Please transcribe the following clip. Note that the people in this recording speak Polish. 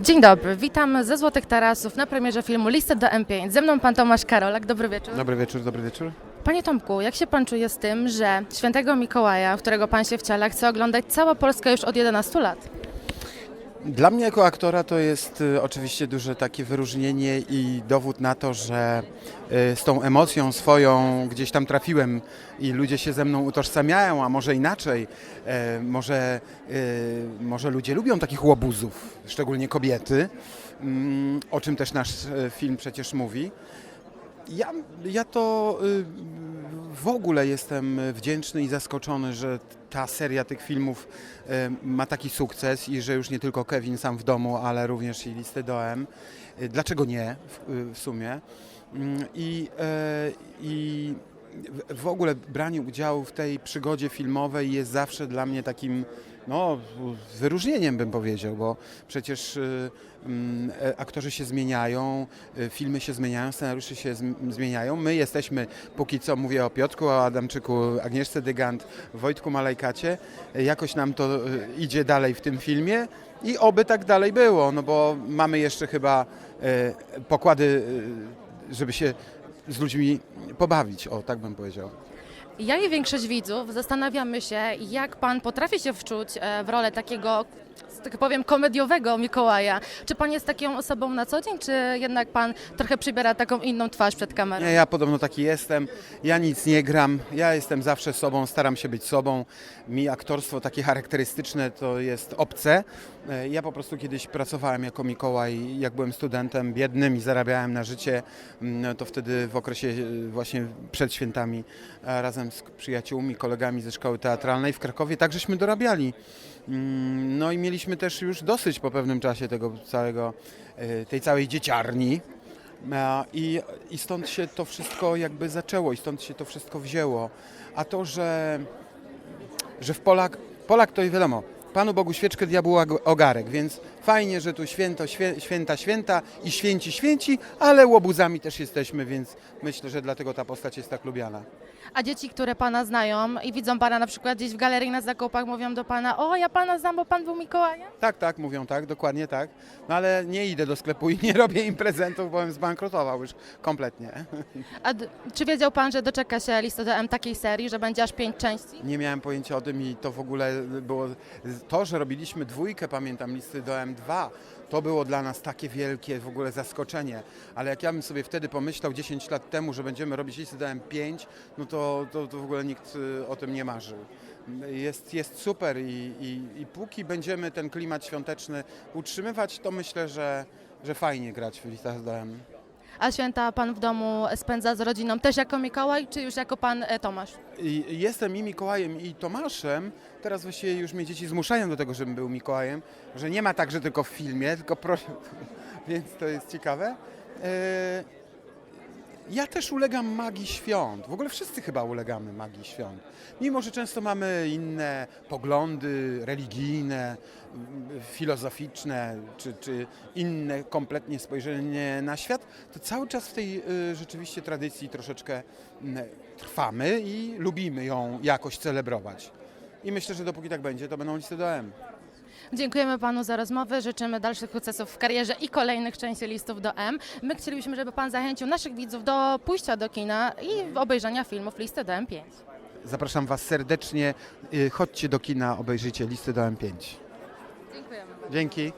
Dzień dobry, witam ze Złotych Tarasów na premierze filmu Listy do M5. Ze mną pan Tomasz Karolak, dobry wieczór. Dobry wieczór, dobry wieczór. Panie Tomku, jak się pan czuje z tym, że świętego Mikołaja, w którego pan się wciela, chce oglądać cała Polska już od 11 lat? Dla mnie jako aktora to jest y, oczywiście duże takie wyróżnienie i dowód na to, że y, z tą emocją swoją gdzieś tam trafiłem i ludzie się ze mną utożsamiają, a może inaczej, e, może, y, może ludzie lubią takich łobuzów, szczególnie kobiety, mm, o czym też nasz film przecież mówi. Ja, ja to w ogóle jestem wdzięczny i zaskoczony, że ta seria tych filmów ma taki sukces i że już nie tylko Kevin sam w domu, ale również i listy do M. Y, Dlaczego nie w, w sumie? Mm, I, e, i w ogóle branie udziału w tej przygodzie filmowej jest zawsze dla mnie takim no, wyróżnieniem bym powiedział, bo przecież y, mm, e, aktorzy się zmieniają, y, filmy się zmieniają, scenariusze się zm- zmieniają. My jesteśmy, póki co mówię o Piotrku, o Adamczyku, Agnieszce Dygant, Wojtku Malejkacie, y, jakoś nam to y, idzie dalej w tym filmie i oby tak dalej było, no bo mamy jeszcze chyba y, pokłady, żeby się z ludźmi pobawić, o tak bym powiedział. Ja i większość widzów zastanawiamy się, jak pan potrafi się wczuć e, w rolę takiego, tak powiem, komediowego Mikołaja. Czy pan jest taką osobą na co dzień, czy jednak pan trochę przybiera taką inną twarz przed kamerą? Nie, ja podobno taki jestem. Ja nic nie gram. Ja jestem zawsze sobą, staram się być sobą. Mi aktorstwo takie charakterystyczne to jest obce. E, Ja po prostu kiedyś pracowałem jako Mikołaj, jak byłem studentem biednym i zarabiałem na życie, mm, to wtedy w okresie e, właśnie przed świętami e, razem z przyjaciółmi, kolegami ze szkoły teatralnej w Krakowie tak żeśmy dorabiali. Mm, No i mieliśmy też już dosyć po pewnym czasie tego całego, e, tej całej dzieciarni. E, I, I stąd się to wszystko jakby zaczęło i stąd się to wszystko wzięło. A to, że, że w Polak, Polak to i wiadomo, Panu Bogu świeczkę, diabłu ogarek, więc fajnie, że tu święto, świę, święta, święta i święci, święci, ale łobuzami też jesteśmy, więc myślę, że dlatego ta postać jest tak lubiana. A dzieci, które pana znają i widzą pana na przykład gdzieś w galerii na zakupach, mówią do pana, o ja pana znam, bo pan był Mikołajem? Tak, tak, mówią tak, dokładnie tak. No ale nie idę do sklepu i nie robię im prezentów, bo bym zbankrutował już kompletnie. A d- czy wiedział pan, że doczeka się listy do M takiej serii, że będzie aż pięć części? Nie miałem pojęcia o tym i to w ogóle było. To, że robiliśmy dwójkę, pamiętam, listy do M2, to było dla nas takie wielkie w ogóle zaskoczenie. Ale jak ja bym sobie wtedy pomyślał 10 lat temu, że będziemy robić listy do M5, no to, to, to w ogóle nikt y, o tym nie marzył. Jest, jest super i, i, i póki będziemy ten klimat świąteczny utrzymywać, to myślę, że, że fajnie grać w listach M. A święta pan w domu spędza z rodziną też jako Mikołaj, czy już jako pan e, Tomasz? Jestem i Mikołajem, i Tomaszem. Teraz właściwie już mnie dzieci zmuszają do tego, żebym był Mikołajem, że nie ma tak, że tylko w filmie, tylko proszę. Więc to jest ciekawe. E, Ja też ulegam magii świąt. W ogóle wszyscy chyba ulegamy magii świąt. Mimo, że często mamy inne poglądy religijne, filozoficzne, czy, czy inne kompletnie spojrzenie na świat, to cały czas w tej y, rzeczywiście tradycji troszeczkę m, trwamy i lubimy ją jakoś celebrować. I myślę, że dopóki tak będzie, to będą listy do M. Dziękujemy panu za rozmowę, życzymy dalszych sukcesów w karierze i kolejnych części listów do M. My chcielibyśmy, żeby pan zachęcił naszych widzów do pójścia do kina i obejrzenia filmów listy do M5. Zapraszam Was serdecznie. y, Chodźcie do kina, obejrzyjcie listy do M5. Dziękujemy. Dzięki.